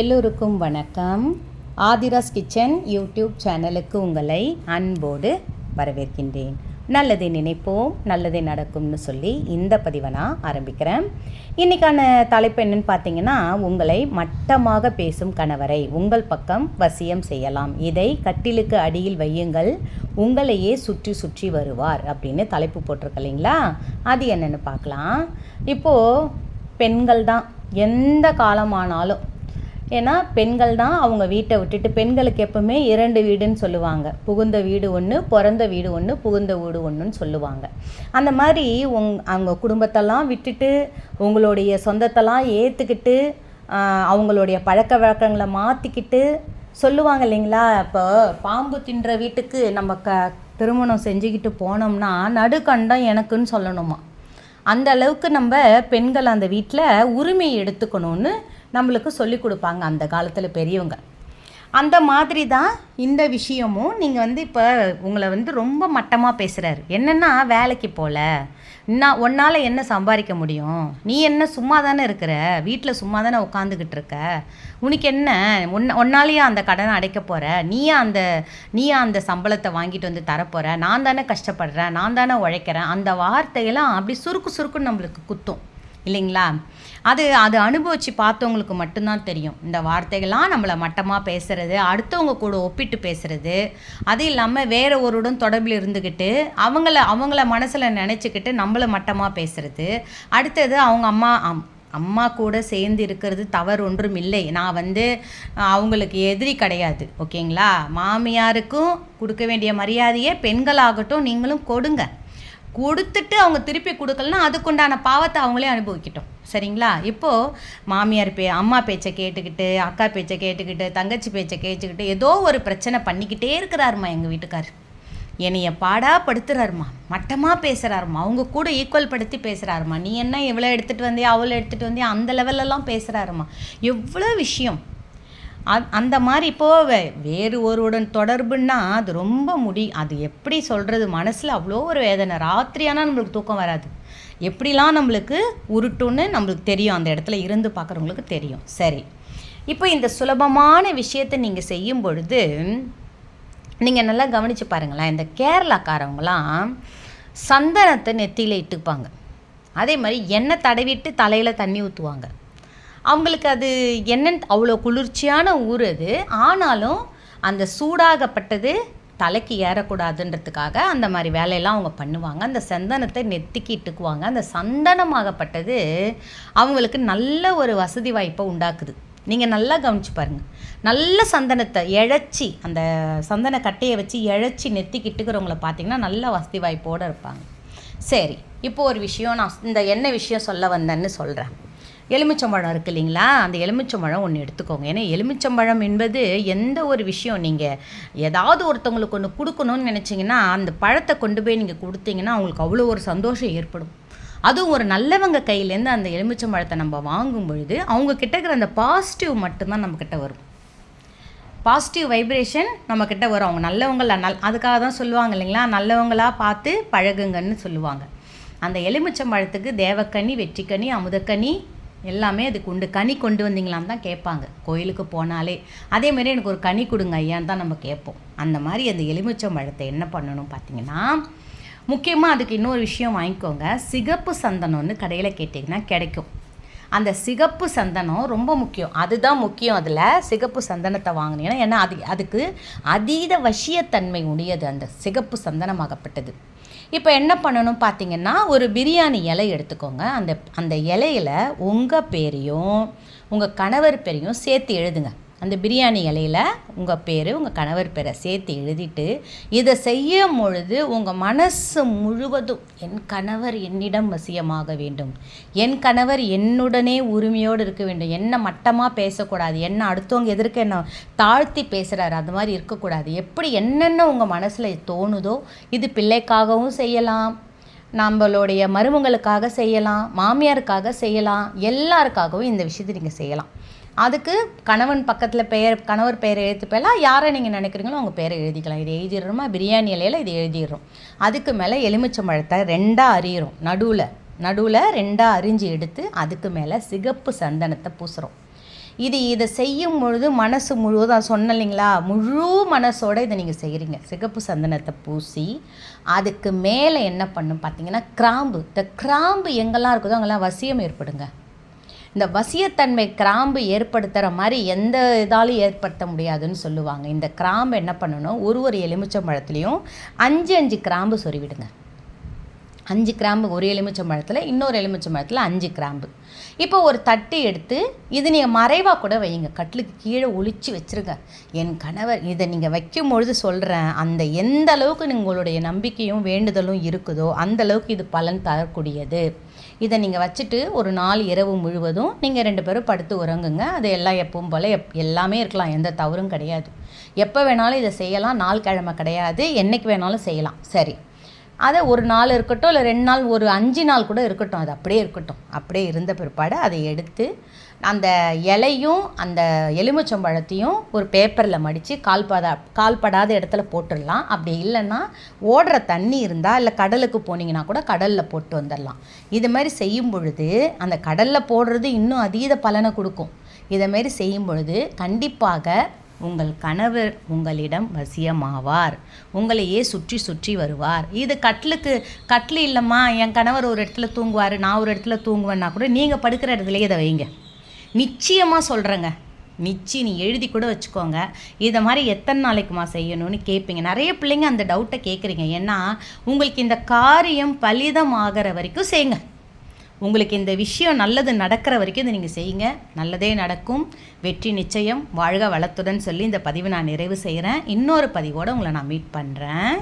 எல்லோருக்கும் வணக்கம். Aadhira's kitchen YouTube சேனலுக்கு உங்களை அன்போடு வரவேற்கின்றேன். நல்லதை நினைப்போம் நல்லதே நடக்கும்னு சொல்லி இந்த பதிவை நான் ஆரம்பிக்கிறேன். இன்றைக்கான தலைப்பு என்னன்னு பார்த்தீங்கன்னா உங்களை மட்டமாக பேசும் கணவரை உங்கள் பக்கம் வசியம் செய்யலாம். இதை கட்டிலுக்கு அடியில் வையுங்கள். உங்களையே சுற்றி சுற்றி வருவார் அப்படின்னு தலைப்பு போட்டிருக்கு இல்லைங்களா? அது என்னென்னு பார்க்கலாம். இப்போது பெண்கள் தான். எந்த காலமானாலும் ஏன்னா பெண்கள் தான் அவங்க வீட்டை விட்டுட்டு பெண்களுக்கு எப்பவுமே இரண்டு வீடுன்னு சொல்லுவாங்க. புகுந்த வீடு ஒன்று பிறந்த வீடு ஒன்று புகுந்த வீடு ஒன்றுன்னு சொல்லுவாங்க. அந்த மாதிரி உங் அவங்க குடும்பத்தெல்லாம் விட்டுட்டு உங்களுடைய சொந்தத்தெல்லாம் ஏற்றுக்கிட்டு அவங்களுடைய பழக்க வழக்கங்களை மாற்றிக்கிட்டு சொல்லுவாங்க இல்லைங்களா? இப்போ பாம்பு தின்ற வீட்டுக்கு நம்ம க திருமணம் செஞ்சுக்கிட்டு போனோம்னா நடுக்கண்டம் எனக்குன்னு சொல்லணுமா? அந்த அளவுக்கு நம்ம பெண்கள் அந்த வீட்டில் உரிமை எடுத்துக்கணும்னு நம்மளுக்கு சொல்லி கொடுப்பாங்க அந்த காலத்தில் பெரியவங்க. அந்த மாதிரி தான் இந்த விஷயமும் நீங்கள் வந்து இப்போ உங்களை வந்து ரொம்ப மட்டமாக பேசுகிறாரு என்னென்னா வேலைக்கு போகல நான் உன்னால் என்ன சம்பாதிக்க முடியும்? நீ என்ன சும்மா தானே இருக்கிற? வீட்டில் சும்மா தானே உட்காந்துக்கிட்டு இருக்க? உனக்கு என்ன? உன் உன்னாலேயே அந்த கடனை அடைக்க போகிற நீயா அந்த நீயா அந்த சம்பளத்தை வாங்கிட்டு வந்து தரப்போகிற நான் தானே கஷ்டப்படுறேன் நான் தானே உழைக்கிறேன். அந்த வார்த்தையெல்லாம் அப்படி சுருக்கு சுருக்குன்னு நம்மளுக்கு குத்தும். இல்லைங்களா? அது அது அனுபவித்து பார்த்தவங்களுக்கு மட்டும்தான் தெரியும். இந்த வார்த்தைகள்லாம் நம்மளை மட்டமாக பேசுகிறது அடுத்தவங்க கூட ஒப்பிட்டு பேசுகிறது அது இல்லாமல் வேறு ஒருடன் தொடர்பில் இருந்துக்கிட்டு அவங்கள அவங்கள மனசில் நினச்சிக்கிட்டு நம்மளை மட்டமாக பேசுகிறது அடுத்தது அவங்க அம்மா அம்மா கூட சேர்ந்து இருக்கிறது தவறு ஒன்றும் இல்லை. நான் வந்து அவங்களுக்கு எதிரி கிடையாது. ஓகேங்களா? மாமியாருக்கும் கொடுக்க வேண்டிய மரியாதையை பெண்களாகட்டும் நீங்களும் கொடுங்க. கொடுத்துட்டு அவங்க திருப்பி கொடுக்கலன்னா அதுக்குண்டான பாவத்தை அவங்களே அனுபவிக்கிட்டோம். சரிங்களா? இப்போது மாமியார் பே அம்மா பேச்சை கேட்டுக்கிட்டு அக்கா பேச்சை கேட்டுக்கிட்டு தங்கச்சி பேச்சை கேட்டுக்கிட்டு ஏதோ ஒரு பிரச்சனை பண்ணிக்கிட்டே இருக்கிறாருமா எங்கள் வீட்டுக்கார். என்னைய பாடாப்படுத்துகிறாருமா மட்டமாக பேசுகிறாருமா அவங்க கூட ஈக்குவல் படுத்தி பேசுகிறாருமா நீ என்ன எவ்வளோ எடுத்துகிட்டு வந்தியா அவ்வளோ எடுத்துகிட்டு வந்தியா அந்த லெவல்லலாம் பேசுகிறாருமா எவ்வளோ விஷயம். அந்த மாதிரி இப்போது வேறு ஒருவுடன் தொடர்புன்னா அது ரொம்ப முடி அது எப்படி சொல்கிறது மனசில் அவ்வளோ ஒரு வேதனை. ராத்திரியானால் நம்மளுக்கு தூக்கம் வராது. எப்படிலாம் நம்மளுக்கு உருட்டுன்னு நம்மளுக்கு தெரியும். அந்த இடத்துல இருந்து பார்க்குறவங்களுக்கு தெரியும். சரி. இப்போ இந்த சுலபமான விஷயத்தை நீங்கள் செய்யும் பொழுது நீங்கள் நல்லா கவனித்து பாருங்களேன். இந்த கேரளாக்காரவங்களாம் சந்தனத்தை நெத்தியில் இட்டுப்பாங்க. அதே மாதிரி எண்ணெய் தடவிட்டு தலையில் தண்ணி ஊற்றுவாங்க அவங்களுக்கு அது என்னன்னு அவ்வளோ குளிர்ச்சியான ஊர் அது. ஆனாலும் அந்த சூடாகப்பட்டது தலைக்கு ஏறக்கூடாதுன்றதுக்காக அந்த மாதிரி வேலையெல்லாம் அவங்க பண்ணுவாங்க. அந்த சந்தனத்தை நெத்திக்கு இட்டுக்குவாங்க. அந்த சந்தனமாகப்பட்டது அவங்களுக்கு நல்ல ஒரு வசதி வாய்ப்பை உண்டாக்குது. நீங்கள் நல்லா கவனிச்சு பாருங்கள் நல்ல சந்தனத்தை இழைச்சி அந்த சந்தன கட்டையை வச்சு இழைச்சி நெத்திக்கிட்டுக்கிறவங்கள பார்த்தீங்கன்னா நல்ல வசதி வாய்ப்போடு இருப்பாங்க. சரி இப்போ ஒரு விஷயம் நான் இந்த என்ன விஷயம் சொல்ல வந்தேன்னு சொல்கிறேன் எலுமிச்சம்பழம் இருக்குது இல்லைங்களா? அந்த எலுமிச்சம்பழம் ஒன்று எடுத்துக்கோங்க. ஏன்னா எலுமிச்சம்பழம் என்பது எந்த ஒரு விஷயம் நீங்கள் ஏதாவது ஒருத்தவங்களுக்கு ஒன்று கொடுக்கணும்னு நினச்சிங்கன்னா அந்த பழத்தை கொண்டு போய் நீங்கள் கொடுத்தீங்கன்னா அவங்களுக்கு அவ்வளோ ஒரு சந்தோஷம் ஏற்படும். அதுவும் ஒரு நல்லவங்க கையிலேருந்து அந்த எலுமிச்சம்பழத்தை நம்ம வாங்கும் பொழுது அவங்க கிட்ட இருக்கிற அந்த பாசிட்டிவ் மட்டும்தான் நம்மக்கிட்ட வரும். பாசிட்டிவ் வைப்ரேஷன் நம்மக்கிட்ட வரும். அவங்க நல்லவங்கள நல் அதுக்காக தான் சொல்லுவாங்க இல்லைங்களா? நல்லவங்களாக பார்த்து பழகுங்கன்னு சொல்லுவாங்க. அந்த எலுமிச்சம்பழத்துக்கு தேவக்கனி வெற்றிக்கனி அமுதக்கனி எல்லாமே அதுக்கு உண்டு. கனி கொண்டு வந்தீங்களான்னு தான் கேட்பாங்க. கோயிலுக்கு போனாலே. அதேமாரி எனக்கு ஒரு கனி கொடுங்க ஐயான்னு தான் நம்ம கேட்போம். அந்த மாதிரி அந்த எலுமிச்சம் பழத்தை என்ன பண்ணணும் பார்த்தீங்கன்னா முக்கியமாக அதுக்கு இன்னொரு விஷயம் வாங்கிக்கோங்க. சிகப்பு சந்தனம்னு கடையில் கேட்டிங்கன்னா கிடைக்கும். அந்த சிகப்பு சந்தனம் ரொம்ப முக்கியம். அதுதான் முக்கியம் அதில். சிகப்பு சந்தனத்தை வாங்கினீங்கன்னா ஏன்னா அது அதுக்கு அதீத வசியத்தன்மை உடையது அந்த சிகப்பு சந்தனமாகப்பட்டது. இப்போ என்ன பண்ணணும் பார்த்தீங்கன்னா ஒரு பிரியாணி இலை எடுத்துக்கோங்க. அந்த அந்த இலையில் உங்கள் பேரையும் உங்கள் கணவர் பேரையும் சேர்த்து எழுதுங்க. அந்த பிரியாணி இலையில் உங்கள் பேர் உங்கள் கணவர் பேரை சேர்த்து எழுதிட்டு இதை செய்யும் பொழுது உங்கள் மனசு முழுவதும் என் கணவர் என்னிடம் வசியமாக வேண்டும். என் கணவர் என்னுடனே உரிமையோடு இருக்க வேண்டும். என்ன மட்டமாக பேசக்கூடாது. என்ன அடுத்தவங்க எதிர்க்க என்ன தாழ்த்தி பேசுகிறாரு அது மாதிரி இருக்கக்கூடாது. எப்படி என்னென்ன உங்கள் மனசில் தோணுதோ இது பிள்ளைக்காகவும் செய்யலாம். நம்மளுடைய மருமகளுக்காக செய்யலாம் மாமியாருக்காக செய்யலாம் எல்லாருக்காகவும் இந்த விஷயத்தை நீங்கள் செய்யலாம். அதுக்கு கணவன் பக்கத்தில் பெயர் கணவர் பெயரை எழுத்து போயலாம் யாரை நீங்கள் நினைக்கிறீங்களோ அவங்க பேரை எழுதிக்கலாம். இது எழுதிடுறோமா? பிரியாணி இலையில் இது எழுதிடுறோம். அதுக்கு மேலே எலுமிச்சம்பழத்தை ரெண்டாக அறியிறோம் நடுவில் நடுவில் ரெண்டாக அரிஞ்சு எடுத்து அதுக்கு மேலே சிகப்பு சந்தனத்தை பூசுகிறோம் இது இதை செய்யும் பொழுது மனசு முழுவதும் சொன்னேன் இல்லைங்களா? முழு மனசோட இதை நீங்கள் செய்கிறீங்க சிகப்பு சந்தனத்தை பூசி அதுக்கு மேலே என்ன பண்ணும் பார்த்தீங்கன்னா கிராம்பு. இந்த கிராம்பு எங்கெல்லாம் இருக்குதோ அங்கெல்லாம் வசியம் ஏற்படுங்க. இந்த வசியத்தன்மை கிராம்பு ஏற்படுத்துகிற மாதிரி எந்த இதாலும் ஏற்படுத்த முடியாதுன்னு சொல்லுவாங்க. இந்த கிராம்பு என்ன பண்ணணும்? ஒரு ஒரு எலுமிச்சம்பழத்துலேயும் அஞ்சு அஞ்சு கிராம்பு சொருவிடுங்க. அஞ்சு கிராம்பு ஒரு எலுமிச்சம்பழத்தில் இன்னொரு எலுமிச்சம் பழத்தில் அஞ்சு கிராம்பு. இப்போ ஒரு தட்டு எடுத்து இது நீங்கள் மறைவாக கூட வைங்க. கட்டிலுக்கு கீழே ஒழிச்சு வச்சுருங்க. என் கணவர் இதை நீங்கள் வைக்கும் பொழுது சொல்கிறேன் அந்த எந்த அளவுக்கு உங்களுடைய நம்பிக்கையும் வேண்டுதலும் இருக்குதோ அந்த அளவுக்கு இது பலன் தரக்கூடியது. இதை நீங்கள் வச்சுட்டு ஒரு நாள் இரவு முழுவதும் நீங்கள் ரெண்டு பேரும் படுத்து உறங்குங்க. அது எல்லாம் எப்பவும் போல் எப் எல்லாமே இருக்கலாம். எந்த தவறும் கிடையாது. எப்போ வேணாலும் இதை செய்யலாம். நாள் கிழமை கிடையாது. என்றைக்கு வேணாலும் செய்யலாம். சரி. அதை ஒரு நாள் இருக்கட்டும் இல்லை ரெண்டு நாள் ஒரு அஞ்சு நாள் கூட இருக்கட்டும். அது அப்படியே இருக்கட்டும். அப்படியே இருந்த பிற்பாடு அதை எடுத்து அந்த இலையும் அந்த எலுமிச்சம்பழத்தையும் ஒரு பேப்பரில் மடித்து கால்படா கால்படாத இடத்துல போட்டுடலாம். அப்படி இல்லைன்னா ஓடுற தண்ணி இருந்தால் இல்லை கடலுக்கு போனீங்கன்னா கூட கடலில் போட்டு வந்துடலாம். இது மாதிரி செய்யும் பொழுது அந்த கடலில் போடுறது இன்னும் அதீத பலனை கொடுக்கும். இதை மாதிரி செய்யும் பொழுது கண்டிப்பாக உங்கள் கணவர் உங்களிடம் வசியமாவார். உங்களையே சுற்றி சுற்றி வருவார். இது கட்டிலுக்கு கட்டில் இல்லைம்மா என் கணவர் ஒரு இடத்துல தூங்குவார் நான் ஒரு இடத்துல தூங்குவேன்னா கூட நீங்கள் படுக்கிற இடத்துலையே இதை வைங்க. நிச்சயமாக சொல்கிறேங்க நிச்சி நீ எழுதி கூட வச்சுக்கோங்க. இதை மாதிரி எத்தனை நாளைக்குமா செய்யணும்னு கேட்பீங்க நிறைய பிள்ளைங்க அந்த டவுட்டை கேட்குறீங்க ஏன்னா உங்களுக்கு இந்த காரியம் பலிதமாகிற வரைக்கும் செய்யுங்க. உங்களுக்கு இந்த விஷயம் நல்லது நடக்கிற வரைக்கும் இதை நீங்கள் செய்யுங்க. நல்லதே நடக்கும். வெற்றி நிச்சயம். வாழ்க வளத்துடன் சொல்லி இந்த பதிவை நான் நிறைவு செய்கிறேன் இன்னொரு பதிவோடு உங்களை நான் மீட் பண்ணுறேன்